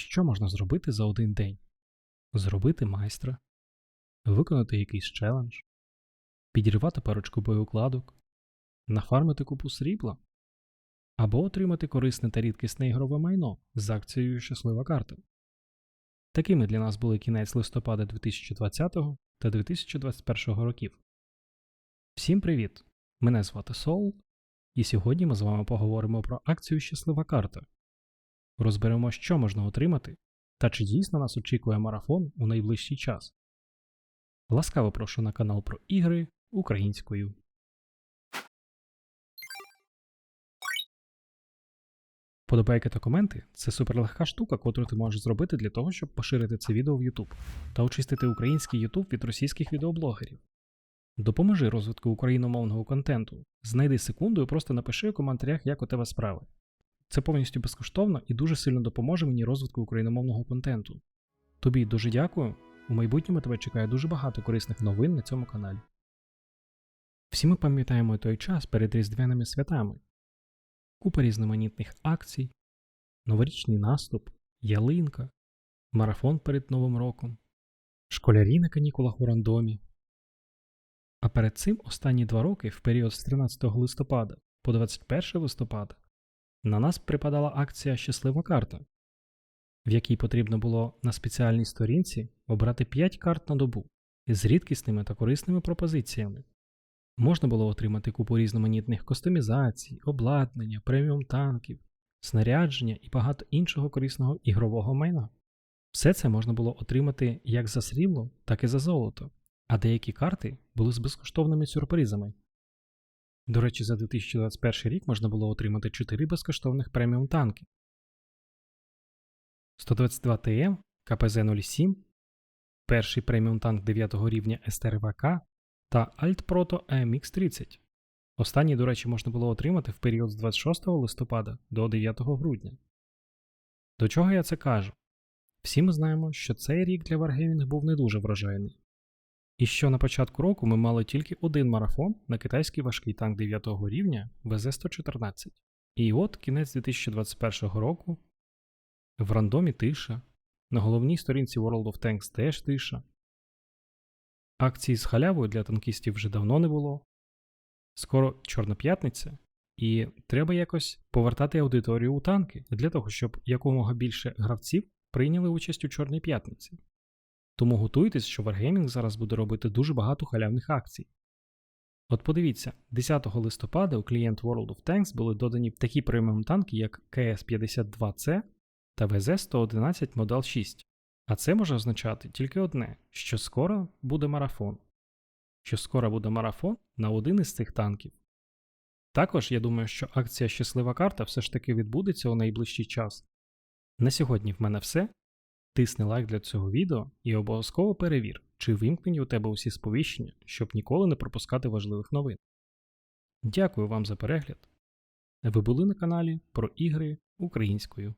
Що можна зробити за один день? Зробити майстра, виконати якийсь челендж, підірвати парочку боєукладок, нафармити купу срібла або отримати корисне та рідкісне ігрове майно з акцією Щаслива карта. Такими для нас були кінець листопада 2020 та 2021 років. Всім привіт! Мене звати Соул, і сьогодні ми з вами поговоримо про акцію Щаслива карта. Розберемо, що можна отримати та чи дійсно нас очікує марафон у найближчий час. Ласкаво прошу на канал про ігри українською. Подобайки та коменти це суперлегка штука, котру ти можеш зробити для того, щоб поширити це відео в YouTube та очистити український YouTube від російських відеоблогерів. Допоможи розвитку україномовного контенту. Знайди секунду і просто напиши у коментарях, як у тебе справи. Це повністю безкоштовно і дуже сильно допоможе мені розвитку україномовного контенту. Тобі дуже дякую. У майбутньому тебе чекає дуже багато корисних новин на цьому каналі. Всі ми пам'ятаємо той час перед різдвяними святами. Купа різноманітних акцій, новорічний наступ, ялинка, марафон перед Новим роком, школярі на канікулах у рандомі. А перед цим останні два роки, в період з 13 листопада по 21 листопада, на нас припадала акція Щаслива карта, в якій потрібно було на спеціальній сторінці обрати 5 карт на добу з рідкісними та корисними пропозиціями. Можна було отримати купу різноманітних кастомізацій, обладнання, преміум танків, снарядження і багато іншого корисного ігрового майна. Все це можна було отримати як за срібло, так і за золото, а деякі карти були з безкоштовними сюрпризами. До речі, за 2021 рік можна було отримати 4 безкоштовних преміум танки. 122 ТМ КПЗ-07, перший преміум танк 9 рівня СТРВК та Alt Proto AMX-30. Останній, до речі, можна було отримати в період з 26 листопада до 9 грудня. До чого я це кажу? Всі ми знаємо, що цей рік для Wargaming був не дуже врожайний. І що на початку року ми мали тільки один марафон на китайський важкий танк 9 рівня ВЗ-114. І от кінець 2021 року в рандомі тиша, на головній сторінці World of Tanks теж тиша. Акції з халявою для танкістів вже давно не було. Скоро Чорна п'ятниця, і треба якось повертати аудиторію у танки для того, щоб якомога більше гравців прийняли участь у Чорній п'ятниці. Тому готуйтесь, що Wargaming зараз буде робити дуже багато халявних акцій. От подивіться, 10 листопада у клієнт World of Tanks були додані такі преміум танки, як КС-52C та ВЗ-111 Model 6. А це може означати тільки одне: що скоро буде марафон. Що скоро буде марафон на один із цих танків. Також я думаю, що акція Щаслива карта все ж таки відбудеться у найближчий час. На сьогодні в мене все. Тисни лайк для цього відео і обов'язково перевір, чи вимкнені у тебе усі сповіщення, щоб ніколи не пропускати важливих новин. Дякую вам за перегляд. Ви були на каналі про ігри українською.